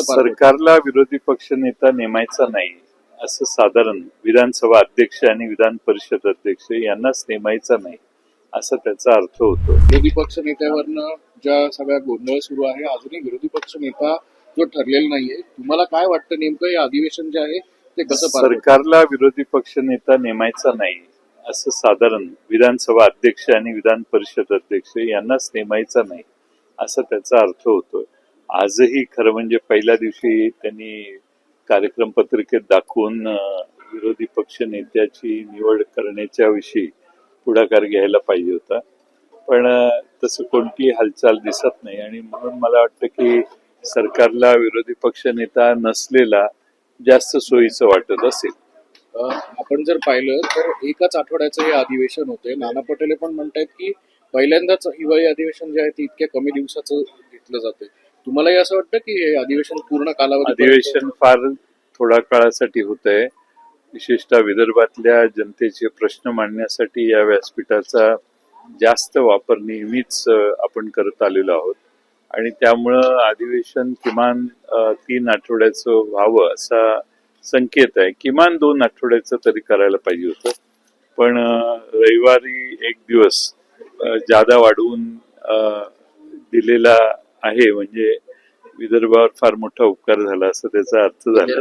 कसं? सरकारला विरोधी पक्ष नेता नेमायचा नाही असं साधारण विधानसभा अध्यक्ष आणि विधान परिषद अध्यक्ष यांनाच नेमायचा नाही असा त्याचा अर्थ होतो विरोधी पक्ष नेत्यावरनं ज्या सगळ्या गोंधळ सुरू आहे अजूनही विरोधी पक्ष नेता जो ठरलेला नाहीये तुम्हाला काय वाटतं नेमकं हे अधिवेशन जे आहे ते कसं पार? सरकारला विरोधी पक्ष नेता नेमायचा नाही असं साधारण विधानसभा अध्यक्ष आणि विधान परिषद अध्यक्ष यांनाच नेमायचा नाही असा त्याचा अर्थ होतो आजही खरं म्हणजे पहिल्या दिवशी त्यांनी कार्यक्रम पत्रिकेत दाखवून विरोधी पक्ष नेत्याची निवड करण्याच्या विषयी पुढाकार घ्यायला पाहिजे होता. पण तसं कोणतीही हालचाल दिसत नाही आणि म्हणून मला वाटतं की सरकारला विरोधी पक्ष नेता नसलेला जास्त सोयीचं वाटत असेल. आपण जर पाहिलं तर एकाच आठवड्याचं हे अधिवेशन होते. नाना पटेले पण म्हणतायत की पहिल्यांदाच हिवाळी अधिवेशन जे आहे ते इतक्या कमी दिवसाचं घेतलं जाते तुम्हालाही असं वाटतं की हे अधिवेशन पूर्ण कालावधी अधिवेशन फार थोड्या काळासाठी होत आहे विशेषतः विदर्भातल्या जनतेचे प्रश्न मांडण्यासाठी या व्यासपीठाचा जास्त वापर नेहमीच आपण करत आलेलो आहोत. आणि त्यामुळं अधिवेशन किमान तीन आठवड्याचं व्हावं असा संकेत आहे. किमान दोन आठवड्याचं तरी करायला पाहिजे होतं. पण रविवारी एक दिवस जादा वाढवून दिलेला आहे म्हणजे विदर्भावर फार मोठा उपकार झाला असं त्याचा अर्थ झाला.